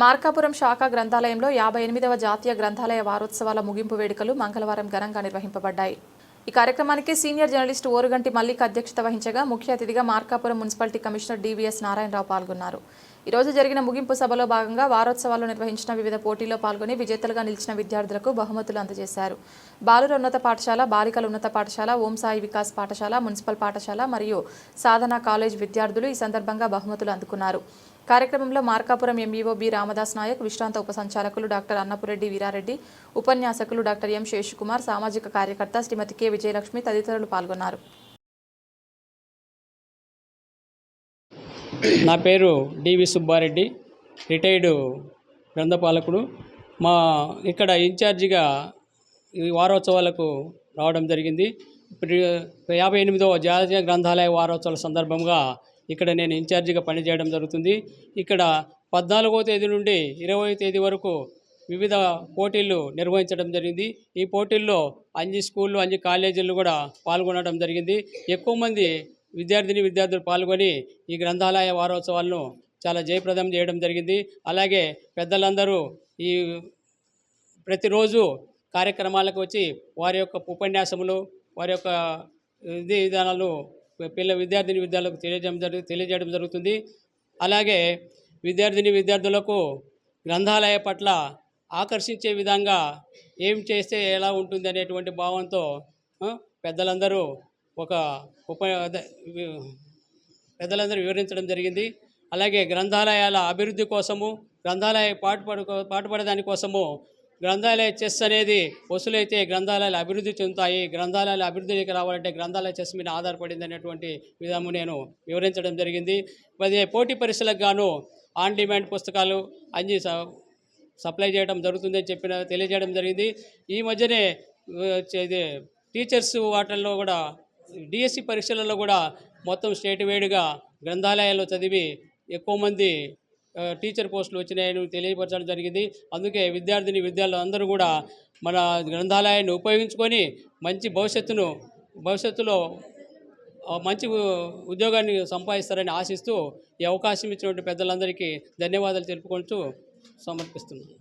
మార్కాపురం శాఖ గ్రంథాలయంలో యాభై ఎనిమిదవ జాతీయ గ్రంథాలయ వారోత్సవాల ముగింపు వేడుకలు మంగళవారం ఘనంగా నిర్వహింపబడ్డాయి. ఈ కార్యక్రమానికి సీనియర్ జర్నలిస్ట్ ఓరుగంటి మల్లిక్ అధ్యక్షత వహించగా ముఖ్య అతిథిగా Markapuram municipality commissioner DVS Narayana Rao పాల్గొన్నారు. ఈ రోజు జరిగిన ముగింపు సభలో భాగంగా వారోత్సవాలు నిర్వహించిన వివిధ పోటీల్లో పాల్గొని విజేతలుగా నిలిచిన విద్యార్థులకు బహుమతులు అందజేశారు. బాలుర ఉన్నత పాఠశాల బాలికల ఉన్నత పాఠశాల ఓం సాయి వికాస్ పాఠశాల మున్సిపల్ పాఠశాల మరియు సాధన కాలేజ్ విద్యార్థులు ఈ సందర్భంగా బహుమతులు అందుకున్నారు. కార్యక్రమంలో మార్కాపురం ఎంఈఓ బి రామదాస్ నాయక్ విశ్రాంత ఉప సంచాలకులు డాక్టర్ అన్నపురెడ్డి వీరారెడ్డి ఉపన్యాసకులు డాక్టర్ ఎం శేషకుమార్ సామాజిక కార్యకర్త శ్రీమతి కె విజయలక్ష్మి తదితరులు పాల్గొన్నారు. నా పేరు డివి సుబ్బారెడ్డి రిటైర్డు గ్రంథపాలకుడు. మా ఇక్కడ ఇన్ఛార్జిగా ఈ వారోత్సవాలకు రావడం జరిగింది. యాభై ఎనిమిదవ జాతీయ గ్రంథాలయ వారోత్సవాల సందర్భంగా ఇక్కడ నేను ఇన్ఛార్జిగా పనిచేయడం జరుగుతుంది. ఇక్కడ పద్నాలుగో తేదీ నుండి ఇరవై తేదీ వరకు వివిధ పోటీలు నిర్వహించడం జరిగింది. ఈ పోటీల్లో అన్ని స్కూళ్ళు అన్ని కాలేజీలు కూడా పాల్గొనడం జరిగింది. ఎక్కువ మంది విద్యార్థిని విద్యార్థులు పాల్గొని ఈ గ్రంథాలయ వారోత్సవాలను చాలా జయప్రదం చేయడం జరిగింది. అలాగే పెద్దలందరూ ఈ ప్రతిరోజు కార్యక్రమాలకు వచ్చి వారి యొక్క ఉపన్యాసములు వారి యొక్క విధి విధానాలు పిల్ల విద్యార్థిని విద్యార్థులకు తెలియజేయడం జరుగు తెలియజేయడం జరుగుతుంది. అలాగే విద్యార్థిని విద్యార్థులకు గ్రంథాలయ పట్ల ఆకర్షించే విధంగా ఏం చేస్తే ఎలా ఉంటుంది అనేటువంటి భావంతో పెద్దలందరూ ఒక ఉప పెద్దలందరూ వివరించడం జరిగింది. అలాగే గ్రంథాలయాల అభివృద్ధి కోసము గ్రంథాలయ పాటుపడు పాటుపడదాని కోసము గ్రంథాలయ చెస్ అనేది వసూలైతే గ్రంథాలయాలు అభివృద్ధి చెందుతాయి. గ్రంథాలయాలు అభివృద్ధికి రావాలంటే గ్రంథాలయ చెస్ మీద ఆధారపడింది అనేటువంటి విధము నేను వివరించడం జరిగింది. మరి పోటీ పరీక్షలకు గాను ఆన్ డిమాండ్ పుస్తకాలు అన్ని స- సప్లై చేయడం జరుగుతుందని చెప్పిన తెలియజేయడం జరిగింది. ఈ మధ్యనే ఇది టీచర్స్ వాటిల్లో కూడా డిఎస్సి పరీక్షలలో కూడా మొత్తం స్టేట్ వైడ్గా గ్రంథాలయాల్లో చదివి ఎక్కువ మంది టీచర్ పోస్టులు వచ్చినాయని తెలియపరచడం జరిగింది. అందుకే విద్యార్థిని విద్యార్థులు అందరూ కూడా మన గ్రంథాలయాన్ని ఉపయోగించుకొని మంచి భవిష్యత్తును భవిష్యత్తులో మంచి ఉద్యోగాన్ని సంపాదిస్తారని ఆశిస్తూ ఈ అవకాశం ఇచ్చినటువంటి పెద్దలందరికీ ధన్యవాదాలు తెలుపుకుంటూ సమర్పిస్తున్నాను.